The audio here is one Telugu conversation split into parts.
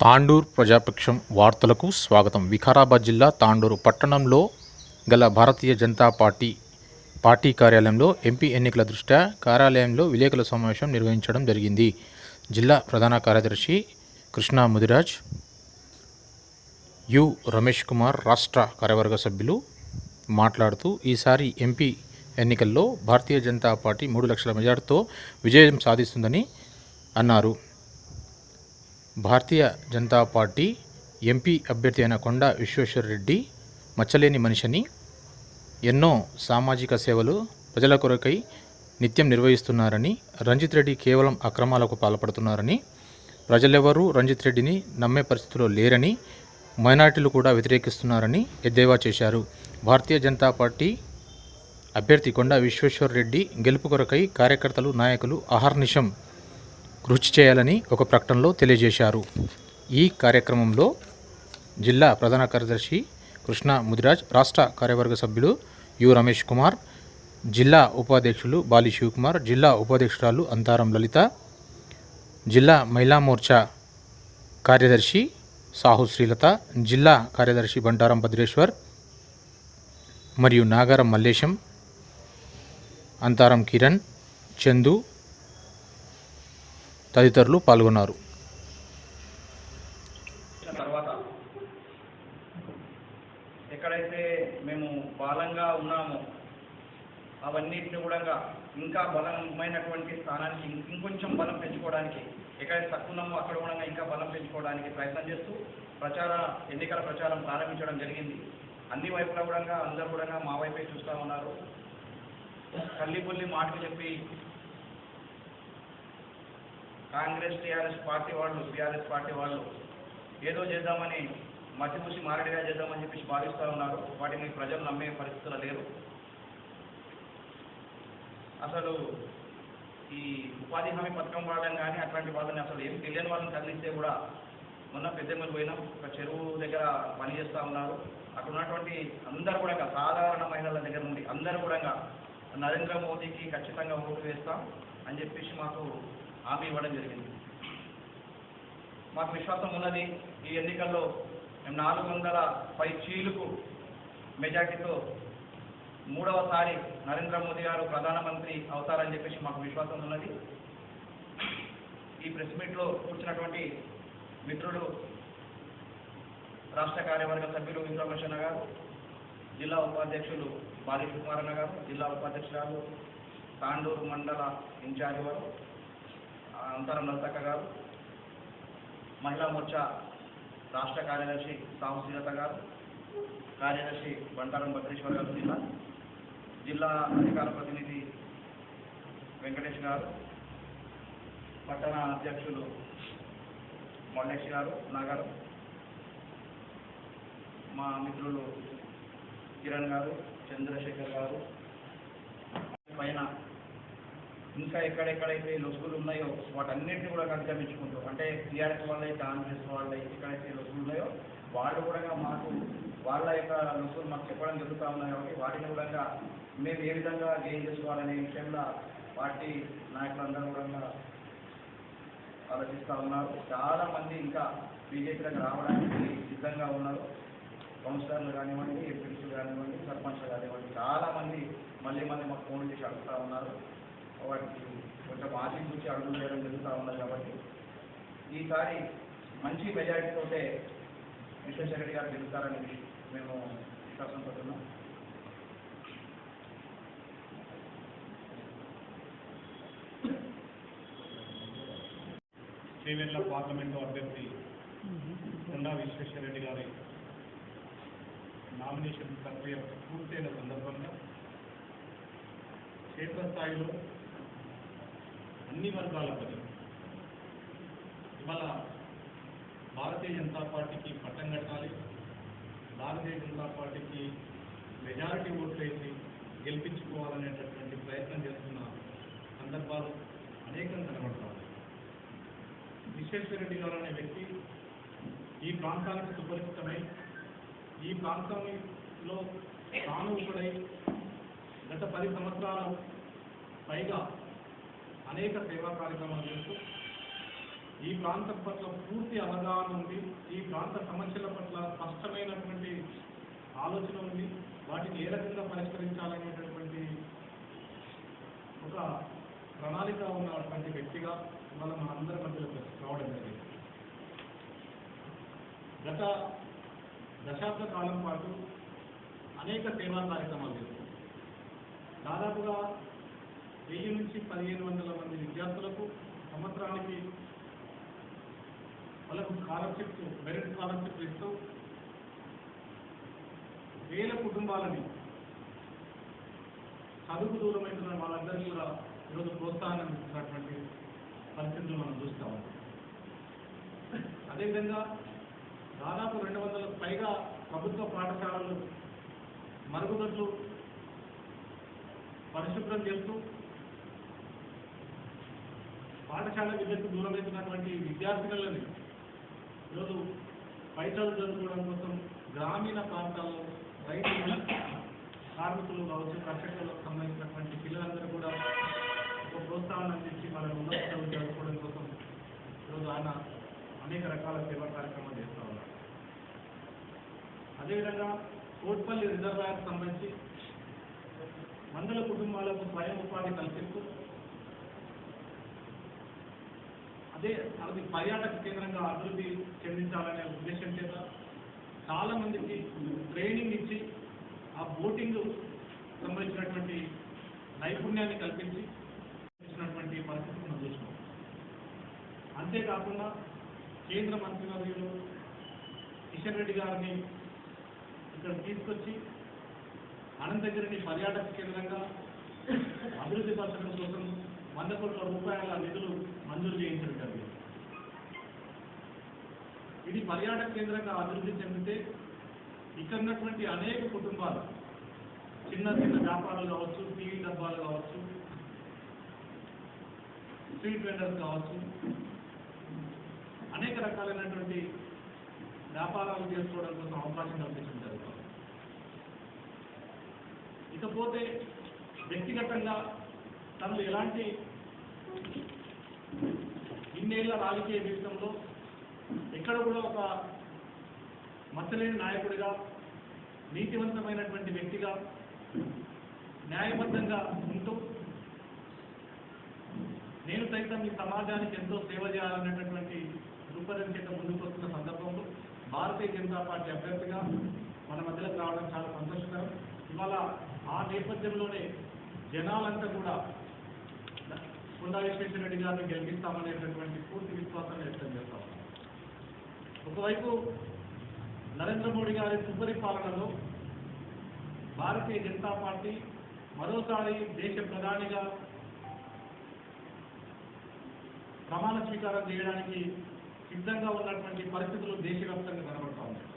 తాండూర్ ప్రజాపక్షం వార్తలకు స్వాగతం. వికారాబాద్ జిల్లా తాండూరు పట్టణంలో గల భారతీయ జనతా పార్టీ పార్టీ కార్యాలయంలో ఎంపీ ఎన్నికల దృష్ట్యా కార్యాలయంలో విలేకరుల సమావేశం నిర్వహించడం జరిగింది. జిల్లా ప్రధాన కార్యదర్శి కృష్ణా ముదిరాజ్ యు. రమేష్ కుమార్ రాష్ట్ర కార్యవర్గ సభ్యులు మాట్లాడుతూ ఈసారి ఎంపీ ఎన్నికల్లో భారతీయ జనతా పార్టీ మూడు లక్షల మెజార్టీతో విజయం సాధిస్తుందని అన్నారు. భారతీయ జనతా పార్టీ ఎంపీ అభ్యర్థి అయిన కొండ విశ్వేశ్వరరెడ్డి మచ్చలేని మనిషిని ఎన్నో సామాజిక సేవలు ప్రజల కొరకై నిత్యం నిర్వహిస్తున్నారని రంజిత్ రెడ్డి కేవలం అక్రమాలకు పాల్పడుతున్నారని ప్రజలెవరూ రంజిత్ రెడ్డిని నమ్మే పరిస్థితిలో లేరని మైనార్టీలు కూడా వ్యతిరేకిస్తున్నారని ఎద్దేవా చేశారు. భారతీయ జనతా పార్టీ అభ్యర్థి కొండ విశ్వేశ్వరరెడ్డి గెలుపు కొరకై కార్యకర్తలు నాయకులు అహర్నిశం కృషి చేయాలని ఒక ప్రకటనలో తెలియజేశారు. ఈ కార్యక్రమంలో జిల్లా ప్రధాన కార్యదర్శి కృష్ణ ముదిరాజ్ రాష్ట్ర కార్యవర్గ సభ్యులు యు రమేష్ కుమార్ జిల్లా ఉపాధ్యక్షులు బాలి శివకుమార్ జిల్లా ఉపాధ్యక్షురాలు అంతారం లలిత జిల్లా మహిళా మోర్చా కార్యదర్శి సాహు శ్రీలత జిల్లా కార్యదర్శి బంటారం భద్రేశ్వర్ మరియు నాగారం మల్లేశం అంతారం కిరణ్ చందు తదితరులు పాల్గొన్నారు. తర్వాత ఎక్కడైతే మేము బలంగా ఉన్నామో అవన్నిటిని కూడా ఇంకా బలమైనటువంటి స్థానానికి ఇంకొంచెం బలం పెంచుకోవడానికి ఎక్కడైతే తక్కువ ఉన్నామో అక్కడ కూడా ఇంకా బలం పెంచుకోవడానికి ప్రయత్నం చేస్తూ ప్రచార ఎన్నికల ప్రచారం ప్రారంభించడం జరిగింది. అన్ని వైపులా కూడా అందరూ కూడా మా వైపే చూస్తూ ఉన్నారు. కల్లిపుల్లి మాటలు చెప్పి కాంగ్రెస్ టీఆర్ఎస్ పార్టీ వాళ్ళు బీఆర్ఎస్ పార్టీ వాళ్ళు ఏదో చేద్దామని మసిపూసి మారడిగా చేద్దామని చెప్పేసి భావిస్తూ ఉన్నారు. వాటిని ప్రజలు నమ్మే పరిస్థితులు లేరు. అసలు ఈ ఉపాధి హామీ పథకం వాళ్ళని కానీ అట్లాంటి వాళ్ళని అసలు ఏం తెలియని వాళ్ళని కదిలిస్తే కూడా మొన్న పెద్దమ్మలు పోయినాం. ఒక చెరువు దగ్గర పని చేస్తూ ఉన్నారు. అక్కడ ఉన్నటువంటి అందరు కూడా ఇంకా సాధారణ మహిళల దగ్గర నుండి అందరూ కూడా నరేంద్ర మోదీకి ఖచ్చితంగా ఓటు వేస్తాం అని చెప్పేసి మాకు హామీ ఇవ్వడం జరిగింది. మాకు విశ్వాసం ఉన్నది ఈ ఎన్నికల్లో మేము నాలుగు వందల పై చీలుకు మెజార్టీతో మూడవసారి నరేంద్ర మోదీ గారు ప్రధానమంత్రి అవుతారని చెప్పేసి మాకు విశ్వాసం ఉన్నది. ఈ ప్రెస్ మీట్లో కూర్చున్నటువంటి మిత్రుడు రాష్ట్ర కార్యవర్గ సభ్యులు ఇంద్రమేషన్న గారు జిల్లా ఉపాధ్యక్షులు బాలి కుమారన్న గారు జిల్లా ఉపాధ్యక్షురాలు తాండూరు మండల ఇన్ఛార్జి వారు అంతరం లలితక్క గారు మహిళా మోర్చా రాష్ట్ర కార్యదర్శి సాహు గారు కార్యదర్శి బంటారం భద్రేశ్వర గారు జిల్లా జిల్లా అధికార ప్రతినిధి వెంకటేష్ గారు పట్టణ అధ్యక్షులు మల్లేష్ గారు నాగారు మా మిత్రులు కిరణ్ గారు చంద్రశేఖర్ గారు పైన ఇంకా ఎక్కడెక్కడైతే లొసుగులు ఉన్నాయో వాటన్నిటిని కూడా అధిగమించుకుంటూ అంటే టీఆర్ఎస్ వాళ్ళే కాంగ్రెస్ వాళ్ళే ఎక్కడైతే లొసుగులు ఉన్నాయో వాళ్ళు కూడా మాకు వాళ్ళ యొక్క లొసుగులు మాకు చెప్పడం జరుగుతూ ఉన్నాయి కాబట్టి వాటిని కూడా మేము ఏ విధంగా గెయిన్ చేసుకోవాలనే విషయంలో పార్టీ నాయకులందరూ కూడా ఆలోచిస్తూ ఉన్నారు. చాలా మంది ఇంకా బీజేపీలకు రావడానికి సిద్ధంగా ఉన్నారు. కౌన్సిలర్లు కానివ్వండి ఎంపీలు కానివ్వండి సర్పంచ్లు కానివ్వండి చాలా మంది మళ్ళీ మళ్ళీ మాకు ఫోన్ చేసి అడుగుతూ ఉన్నారు. వాటికి కొంచెం ఆశించి అడుగులు చేయడం జరుగుతూ ఉన్నది కాబట్టి ఈసారి మంచి మెజారిటీతోటే విశ్వేశ్వర రెడ్డి గారు గెలుస్తారని మేము విశ్వాసం పడుతున్నాం. శ్రీవేళ్ళ పార్లమెంటు అభ్యర్థి కొండా విశ్వేశ్వరరెడ్డి గారి నామినేషన్ ప్రక్రియ పూర్తయిన సందర్భంగా క్షేత్రస్థాయిలో అన్ని వర్గాల ప్రజలు. ఇవాళ భారతీయ జనతా పార్టీకి పట్టం కట్టాలి. భారతీయ జనతా పార్టీకి మెజారిటీ ఓట్లు వేసి గెలిపించుకోవాలనేటటువంటి ప్రయత్నం చేస్తున్న సందర్భాలు అనేకం కనబడతాయి విశ్వేశ్వరరెడ్డి గారు అనే వ్యక్తి ఈ ప్రాంతానికి సుపరిచితమై ఈ ప్రాంతంలో తాను ఒకడై గత పది సంవత్సరాల పైగా అనేక సేవా కార్యక్రమాలు చేస్తూ ఈ ప్రాంతం పట్ల పూర్తి అవగాహన ఉంది ఈ ప్రాంత సమస్యల పట్ల స్పష్టమైనటువంటి ఆలోచన ఉంది వాటిని ఏ రకంగా పరిష్కరించాలనేటటువంటి ఒక ప్రణాళిక ఉన్నటువంటి వ్యక్తిగా ఇవాళ మన అందరి మధ్యలో రావడం జరిగింది. గత దశాబ్ద కాలం పాటు అనేక సేవా కార్యక్రమాలు చేస్తాం దాదాపుగా వెయ్యి నుంచి పదిహేను వందల మంది విద్యార్థులకు సంవత్సరానికి వాళ్ళకు స్కాలర్షిప్ మెరిట్ స్కాలర్షిప్ ఇస్తూ వేల కుటుంబాలని చదువుకు దూరమైన వాళ్ళందరికీ కూడా ఈరోజు ప్రోత్సాహం ఇస్తున్నటువంటి పరిస్థితులు మనం చూస్తా ఉన్నాం. అదేవిధంగా దాదాపు రెండు వందలకు పైగా ప్రభుత్వ పాఠశాలలు మరుగుదొడ్లు పరిశుభ్రం చేస్తూ పాఠశాల విద్యకు దూరమవుతున్నటువంటి విద్యార్థినులని ఈరోజు పై చదువు చదువుకోవడం కోసం గ్రామీణ ప్రాంతాల్లో రైతులు కార్మికులు కావచ్చు కర్షకులకు సంబంధించినటువంటి పిల్లలందరూ కూడా ఒక ప్రోత్సాహం అందించి వాళ్ళ ఉన్నత చదువు చదువుకోవడం కోసం ఈరోజు ఆయన అనేక రకాల సేవా కార్యక్రమాలు చేస్తూ ఉన్నారు. అదేవిధంగా కోట్పల్లి రిజర్వాయర్ సంబంధించి మండల కుటుంబాలకు స్వయం ఉపాధి కల్పిస్తూ అదే అది పర్యాటక కేంద్రంగా అభివృద్ధి చెందించాలనే ఉద్దేశం చేత చాలా మందికి ట్రైనింగ్ ఇచ్చి ఆ బోటింగ్ సంబంధించినటువంటి నైపుణ్యాన్ని కల్పించి ఇచ్చినటువంటి పరిస్థితి మనం చూసినాం అంతేకాకుండా కేంద్ర మంత్రివర్యులు కిషన్ రెడ్డి గారిని ఇక్కడ తీసుకొచ్చి అనంతగిరిని పర్యాటక కేంద్రంగా అభివృద్ధి పరచడం కోసం వంద కోట్ల రూపాయల నిధులు మంజూరు చేయించడం జరిగింది ఇది పర్యాటక కేంద్రంగా అభివృద్ధి చెందితే ఇక్కడ ఉన్నటువంటి అనేక కుటుంబాలు చిన్న చిన్న వ్యాపారాలు కావచ్చు టీవీ డబ్బాలు కావచ్చు స్ట్రీట్ వెండర్స్ కావచ్చు అనేక రకాలైనటువంటి వ్యాపారాలు చేసుకోవడం కోసం అవకాశం కల్పించడం జరుగుతుంది ఇకపోతే వ్యక్తిగతంగా తనలు ఎలాంటి ఇన్నేళ్ళ రాజకీయ జీవితంలో ఎక్కడ కూడా ఒక మచ్చలేని నాయకుడిగా నీతివంతమైనటువంటి వ్యక్తిగా న్యాయబద్ధంగా ఉంటూ నేను సైతం ఈ సమాజానికి ఎంతో సేవ చేయాలనేటటువంటి దృక్పథం చేత ముందుకు వస్తున్న సందర్భంలో భారతీయ జనతా పార్టీ అభ్యర్థిగా మన మధ్యలోకి రావడం చాలా సంతోషకరం. ఇవాళ ఆ నేపథ్యంలోనే జనాలంతా కూడా కొండా విశ్వేశ్వర రెడ్డి గారిని గెలిపిస్తామనేటటువంటి పూర్తి విశ్వాసం వ్యక్తం చేస్తాం. ఒకవైపు నరేంద్ర మోడీ గారి సుపరిపాలనలో భారతీయ జనతా పార్టీ మరోసారి దేశ ప్రధానిగా ప్రమాణ స్వీకారం చేయడానికి సిద్ధంగా ఉన్నటువంటి పరిస్థితులు దేశవ్యాప్తంగా కనబడతా ఉన్నాయి.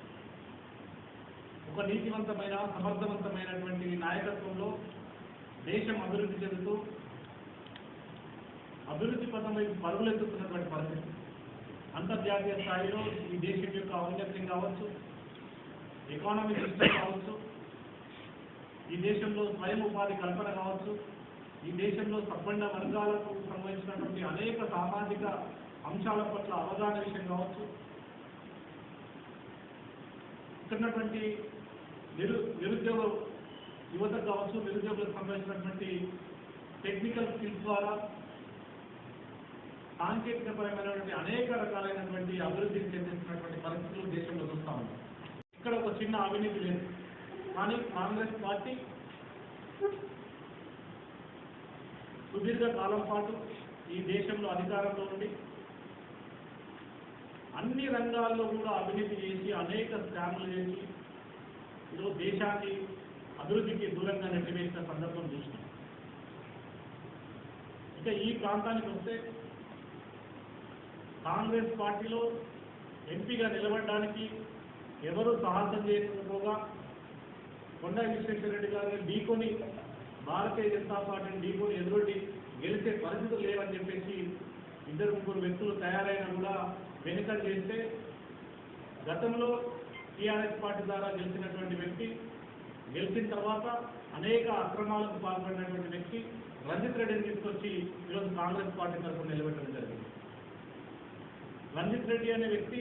ఒక నీతివంతమైన సమర్థవంతమైనటువంటి నాయకత్వంలో దేశం అభివృద్ధి చెందుతూ అభివృద్ధి పథం వైపు పరుగులెత్తుతున్నటువంటి పరిస్థితి. అంతర్జాతీయ స్థాయిలో ఈ దేశం యొక్క ఔన్నత్యం కావచ్చు ఎకానమీ సిస్టమ్ కావచ్చు ఈ దేశంలో స్వయం ఉపాధి కల్పన కావచ్చు ఈ దేశంలో సంబంధ వర్గాలకు సంబంధించినటువంటి అనేక సామాజిక అంశాల పట్ల అవగాహన విషయం కావచ్చు. ఇక్కడ నిరు నిరుద్యోగ యువత కావచ్చు నిరుద్యోగులకు సంబంధించినటువంటి టెక్నికల్ స్కిల్స్ ద్వారా సాంకేతికపరమైనటువంటి అనేక రకాలైనటువంటి అభివృద్ధిని చెందినటువంటి పరిస్థితులు దేశంలో చూస్తా ఉన్నాం. ఇక్కడ ఒక చిన్న అవినీతి లేదు. కానీ కాంగ్రెస్ పార్టీ సుదీర్ఘ కాలం పాటు ఈ దేశంలో అధికారంలో ఉండి అన్ని రంగాల్లో కూడా అవినీతి చేసి అనేక స్కామ్లు చేసి ఈరోజు దేశాన్ని అభివృద్ధికి దూరంగా నెట్టివేసిన సందర్భం చూసినాం ఇక ఈ ప్రాంతానికి వస్తే కాంగ్రెస్ పార్టీలో ఎంపీగా నిలబడడానికి ఎవరు సాహసం చేయకపోగా కొండా విశ్వేశ్వర రెడ్డి గారిని ఢీకొని భారతీయ జనతా పార్టీని ఢీకొని ఎదురొడ్డి గెలిచే పరిస్థితులు లేవని చెప్పేసి ఇద్దరు ముగ్గురు వ్యక్తులు తయారైనా కూడా వెనుకలు చేస్తే గతంలో టీఆర్ఎస్ పార్టీ ద్వారా గెలిచినటువంటి వ్యక్తి గెలిచిన తర్వాత అనేక అక్రమాలకు పాల్పడినటువంటి వ్యక్తి రంజిత్ రెడ్డిని తీసుకొచ్చి ఈరోజు కాంగ్రెస్ పార్టీ తరఫున నిలబెట్టడం జరిగింది. రంజిత్ రెడ్డి అనే వ్యక్తి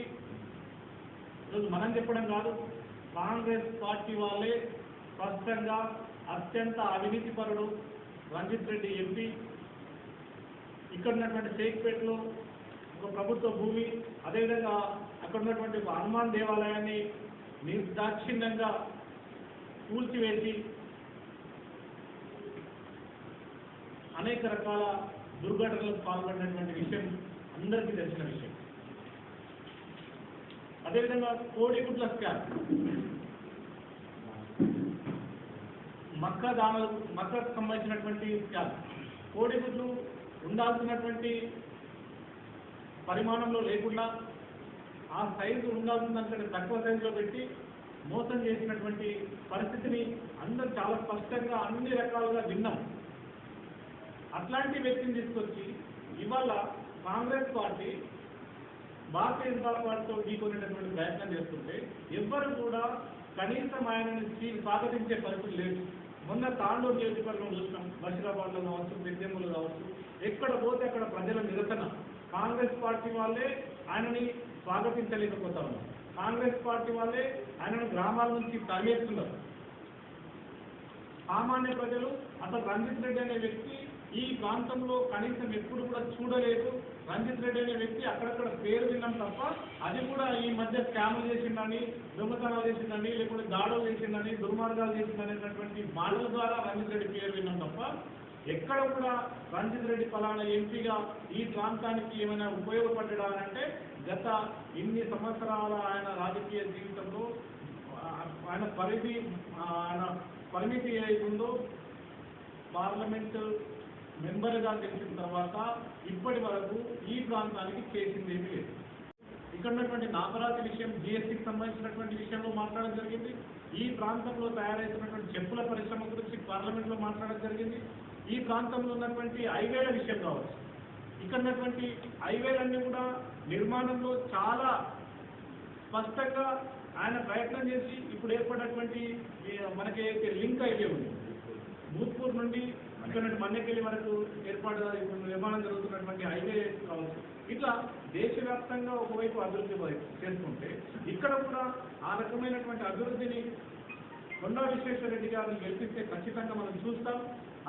ఈరోజు మనం చెప్పడం కాదు కాంగ్రెస్ పార్టీ వాళ్ళే స్పష్టంగా అత్యంత అవినీతి పరుడు రంజిత్ రెడ్డి ఎంపీ ఇక్కడ ఉన్నటువంటి షేక్పేటలో ఒక ప్రభుత్వ భూమి అదేవిధంగా అక్కడ ఉన్నటువంటి ఒక హనుమాన్ దేవాలయాన్ని నిర్దాక్షిణ్యంగా కూల్చివేసి అనేక రకాల దుర్ఘటనలకు పాల్పడినటువంటి విషయం అందరికీ తెలిసిన విషయం. అదేవిధంగా కోడిగుడ్ల స్కామ్ మక్క దానాలు మక్కకు సంబంధించినటువంటి స్కామ్ కోడిగుడ్లు ఉండాల్సినటువంటి పరిమాణంలో లేకుండా ఆ సైజు ఉండాల్సిన దానికంటే తక్కువ సైజులో పెట్టి మోసం చేసినటువంటి పరిస్థితిని అందరూ చాలా స్పష్టంగా అన్ని రకాలుగా విన్నాం. అట్లాంటి వ్యక్తిని తీసుకొచ్చి ఇవాళ కాంగ్రెస్ పార్టీ భారతీయ జనతా పార్టీతో ఢీకొనేటటువంటి ప్రయత్నం చేస్తుంటే ఎవ్వరు కూడా కనీసం ఆయనని స్వాగతించే పరిస్థితి లేదు. మొన్న తాండూరు నియోజకవర్గం చూసినాం. బషీరాబాద్లో కావచ్చు పెద్దెమ్మలు కావచ్చు. ఎక్కడ పోతే అక్కడ ప్రజల నిరసన. కాంగ్రెస్ పార్టీ వాళ్ళే ఆయనని స్వాగతించలేకపోతా ఉన్నారు. కాంగ్రెస్ పార్టీ వాళ్ళే ఆయనను గ్రామాల నుంచి తరిమేస్తున్నారు. సామాన్య ప్రజలు అసలు రంజిత్ రెడ్డి అనే వ్యక్తి ఈ ప్రాంతంలో కనీసం ఎప్పుడు కూడా చూడలేదు. రంజిత్ రెడ్డి అనే వ్యక్తి అక్కడక్కడ పేరు తప్ప అది కూడా ఈ మధ్య స్కామ్లు చేసిందని దొంగతనాలు చేసిందని లేకుంటే దాడులు చేసిందని దుర్మార్గాలు చేసిందని అనేటటువంటి మాటల ద్వారా రంజిత్ రెడ్డి పేరు విన్నాం తప్ప ఎక్కడ కూడా రంజిత్ రెడ్డి ఫలానా ఎంపీగా ఈ ప్రాంతానికి ఏమైనా ఉపయోగపడ్డానంటే గత ఇన్ని సంవత్సరాల ఆయన రాజకీయ జీవితంలో ఆయన పరిధి ఆయన పరిమితి ఏదైతుందో పార్లమెంట్ మెంబర్గా గెలిచిన తర్వాత ఇప్పటి వరకు ఈ ప్రాంతానికి చేసింది ఏమీ లేదు. ఇక్కడ ఉన్నటువంటి నాగరాజు విషయం జిఎస్టీకి సంబంధించినటువంటి విషయంలో మాట్లాడడం జరిగింది. ఈ ప్రాంతంలో తయారవుతున్నటువంటి చెప్పుల పరిశ్రమ గురించి పార్లమెంట్లో మాట్లాడడం జరిగింది. ఈ ప్రాంతంలో ఉన్నటువంటి హైవేల విషయం కావచ్చు. ఇక్కడ ఉన్నటువంటి హైవేలన్నీ కూడా నిర్మాణంలో చాలా స్పష్టంగా ఆయన ప్రయత్నం చేసి ఇప్పుడు ఏర్పడినటువంటి మనకి అయితే లింక్ అయితే ఉంది భూత్పూర్ నుండి ఇక్కడ నుండి మన్నెకెళ్ళి వరకు ఏర్పాటు ఇప్పుడు నిర్మాణం జరుగుతున్నటువంటి హైవే కావచ్చు. ఇట్లా దేశవ్యాప్తంగా ఒకవైపు అభివృద్ధి చేసుకుంటే ఇక్కడ కూడా ఆ రకమైనటువంటి అభివృద్ధిని కొండా విశ్వేశ్వరరెడ్డి గారిని గెలిపిస్తే ఖచ్చితంగా మనం చూస్తాం.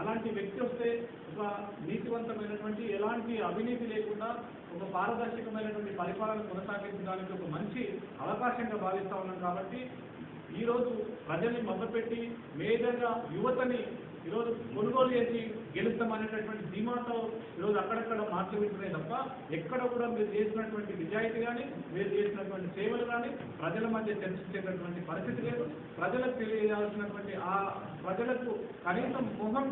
అలాంటి వ్యక్తి వస్తే ఒక నీతివంతమైనటువంటి ఎలాంటి అవినీతి లేకుండా ఒక పారదర్శకమైనటువంటి పరిపాలన కొనసాగించడానికి ఒక మంచి అవకాశంగా భావిస్తా ఉన్నాం కాబట్టి ఈరోజు ప్రజల్ని మొదలుపెట్టి మేజర్గా యువతని ఈరోజు కొనుగోలు చేసి గెలుస్తామనేటటువంటి ధీమాతో ఈరోజు అక్కడక్కడ మాటలు తప్ప ఎక్కడ కూడా మీరు చేసినటువంటి నిజాయితీ కానీ మీరు చేసినటువంటి సేవలు కానీ ప్రజల మధ్య చర్చించేటటువంటి పరిస్థితి లేదు. ప్రజలకు తెలియాల్సినటువంటి ఆ ప్రజలకు కనీసం మొహం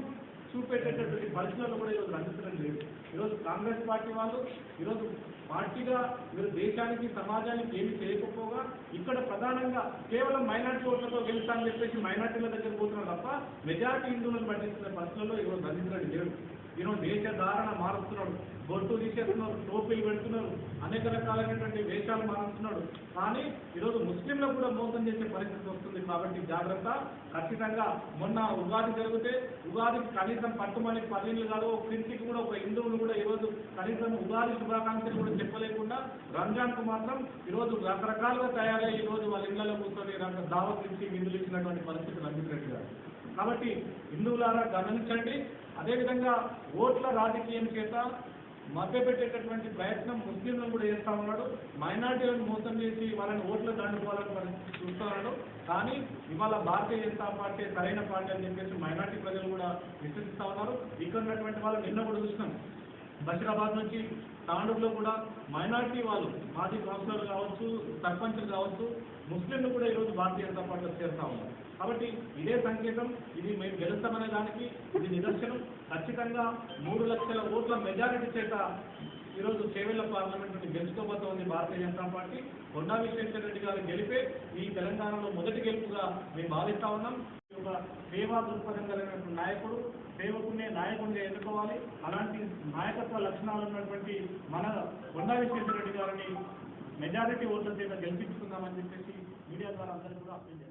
చూపెట్టేటటువంటి పరిస్థితులను కూడా ఈరోజు అందించడం లేదు. ఈరోజు కాంగ్రెస్ పార్టీ వాళ్ళు ఈరోజు పార్టీగా మీరు దేశానికి సమాజానికి ఏమి చేయకపోగా ఇక్కడ ప్రధానంగా కేవలం మైనార్టీ ఓట్లతో గెలుస్తామని చెప్పేసి మైనార్టీల దగ్గర పోతున్నారు తప్ప మెజార్టీ హిందువులను పట్టించిన పరిస్థితుల్లో ఈరోజు అందించడం లేడు ఈరోజు దేశ ధారణ మారుస్తున్నాడు. బొట్టు తీసేస్తున్నారు టోపీలు పెడుతున్నారు అనేక రకాలైనటువంటి వేషాలు మారుస్తున్నాడు. కానీ ఈరోజు ముస్లింలకు కూడా మోసం చేసే పరిస్థితి వస్తుంది కాబట్టి జాగ్రత్త. ఖచ్చితంగా మొన్న ఉగాది జరిగితే ఉగాదికి కనీసం పట్టుమని పల్లీలు కాదు ఒక ఇంటికి కూడా ఒక హిందువులు కూడా ఈరోజు కనీసం ఉగాది శుభాకాంక్షలు కూడా చెప్పలేకుండా రంజాన్కు మాత్రం ఈరోజు రకరకాలుగా తయారై ఈరోజు వాళ్ళ ఇళ్ళలో కూర్చొని దావత్ ఇచ్చి విందులు ఇచ్చినటువంటి పరిస్థితి రంజిత్ గారు. కాబట్టి హిందువులారా గమనించండి. అదేవిధంగా ఓట్ల రాజకీయం చేత మభ్యపెట్టేటటువంటి ప్రయత్నం ముస్లింలను కూడా చేస్తా ఉన్నాడు. మైనార్టీలను మోసం చేసి వాళ్ళని ఓట్లు దండుకోవాలని మనం చూస్తా ఉన్నాడు. కానీ ఇవాళ భారతీయ జనతా పార్టీ సరైన పార్టీ అని చెప్పేసి మైనార్టీ ప్రజలు కూడా విశ్వసిస్తూ ఉన్నారు. ఇక్కడ ఉన్నటువంటి వాళ్ళు నిన్న కూడా చూసినాం. బషీరాబాద్ నుంచి తాండూరులో కూడా మైనార్టీ వాళ్ళు మాజీ కౌన్సిలర్లు కావచ్చు సర్పంచ్లు కావచ్చు ముస్లింలు కూడా ఈరోజు భారతీయ జనతా పార్టీలో చేస్తూ ఉన్నారు. కాబట్టి ఇదే సంకేతం. ఇది మేము గెలుస్తామనే దానికి ఇది నిదర్శనం. ఖచ్చితంగా మూడు లక్షల ఓట్ల మెజారిటీ చేత ఈరోజు చేవెళ్ళ పార్లమెంట్ నుండి గెలుచుకోబోతోంది భారతీయ జనతా పార్టీ. కొండా విశ్వేశ్వర రెడ్డి గారు గెలిపే ఈ తెలంగాణలో మొదటి గెలుపుగా మేము భావిస్తా ఉన్నాం. ఒక సేవా దృక్పథం కలిగినటువంటి నాయకుడు సేవకునే నాయకుడిగా ఎన్నుకోవాలి. అలాంటి నాయకత్వ లక్షణాలు ఉన్నటువంటి మన కొండా విశ్వేశ్వర రెడ్డి గారిని మెజారిటీ ఓట్ల చేత గెలిపించుకుందామని చెప్పేసి మీడియా ద్వారా అందరికీ కూడా అప్పీల్ చేస్తాం.